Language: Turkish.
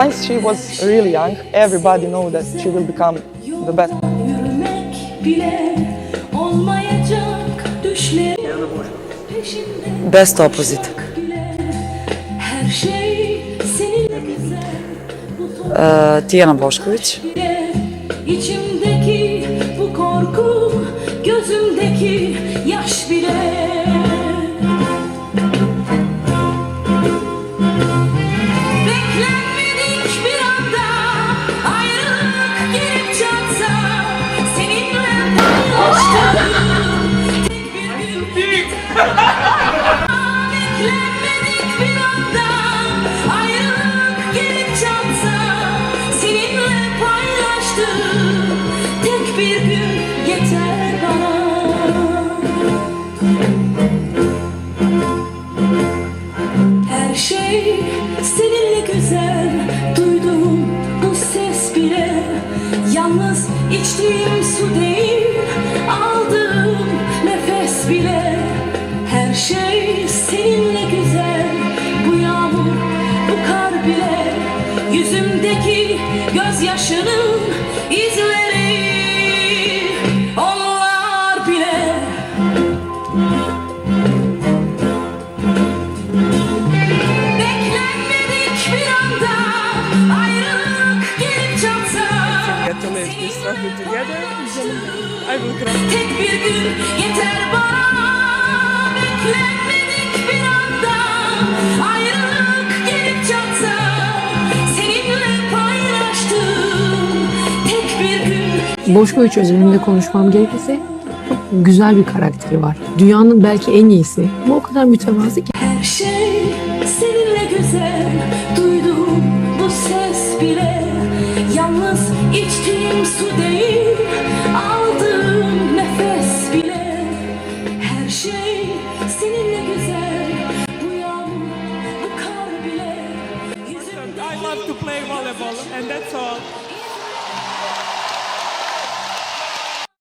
Once she was really young, everybody know that she will become the best. Best opposite. şey Ee, Tijana Bošković. bile içimdeki bu korku gözümdeki yaş bile Her şey seninle güzel Duyduğum Yüzümdeki gözyaşının izleri Onlar bile. Beklenmedik bir anda ayrılık gelip çatsa. Together, I will cry. Tek bir gün gün Boşkoviç özelinde konuşmam gerekirse çok güzel bir karakteri var. Dünyanın belki en iyisi. Bu o kadar mütevazı ki. Her şey seninle güzel Duyduğum bu ses bile Yalnız içtiğim su değil Aldığım nefes bile Her şey seninle güzel Bu yağmur, bu kar bile I love to play volleyball, and that's all.